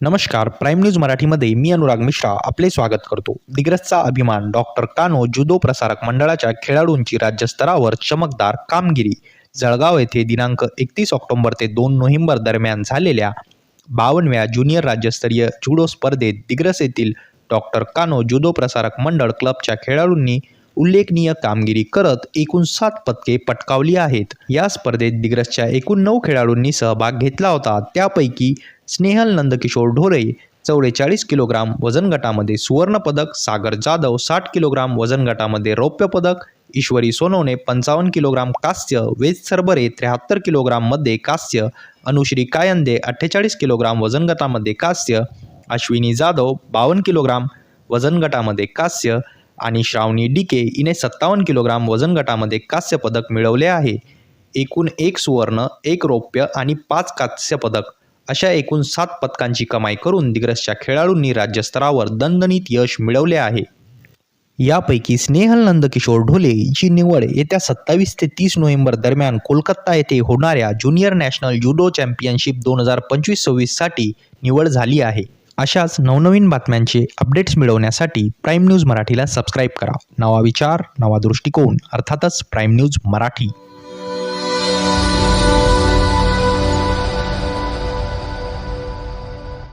नमस्कार prime news मराठीमध्ये मी अनुराग मिश्रा आपले स्वागत करतो. दिग्रसचा अभिमान डॉक्टर कानो जुदो प्रसारक मंडळाच्या खेळाडूंची राज्यस्तरावर चमकदार कामगिरी. जळगाव येथे दिनांक एकतीस ऑक्टोबर ते दोन नोव्हेंबर दरम्यान झालेल्या बावनव्या ज्युनियर राज्यस्तरीय जुडो स्पर्धेत दिग्रस येथील डॉक्टर कानो जुदो प्रसारक मंडळ क्लबच्या खेळाडूंनी उल्लेखनीय कामगिरी करत एकूण सात पदके पटकावली आहेत. या स्पर्धेत दिग्रसच्या एकूण नऊ खेळाडूंनी सहभाग घेतला होता. त्यापैकी स्नेहल नंदकिशोर ढोरे चौवेचाळीस किलोग्राम वजन गटामध्ये सुवर्णपदक सागर जाधव साठ किलोग्राम वजन गटामध्ये रौप्य पदक ईश्वरी सोनवणे पंचावन्न किलोग्राम कांस्य वेद सरबरे त्र्याहत्तर किलोग्राममध्ये कांस्य अनुश्री कायंदे अठ्ठेचाळीस किलोग्राम वजन गटामध्ये कांस्य अश्विनी जाधव बावन्न किलोग्राम वजन गटामध्ये कांस्य आणि श्रावणी डिके हिने सत्तावन्न किलोग्राम वजन गटामध्ये कांस्य पदक मिळवले आहे. एकूण एक सुवर्ण एक रौप्य आणि पाच कांस्य पदक. अशा एकूण सात पदकांची कमाई करून दिग्रसच्या खेळाडूंनी राज्यस्तरावर दणदणीत यश मिळवले आहे. यापैकी स्नेहल नंदकिशोर ढोले यांची निवड येत्या सत्तावीस ते तीस नोव्हेंबर दरम्यान कोलकाता येथे होणाऱ्या ज्युनियर नॅशनल जुडो चॅम्पियनशिप दोन हजार पंचवीस सव्वीससाठी निवड झाली आहे. अशाच नवनवीन बातम्यांचे अपडेट्स मिळवण्यासाठी प्राईम न्यूज मराठीला सबस्क्राईब करा. नवा विचार नवा दृष्टिकोन अर्थातच प्राईम न्यूज मराठी.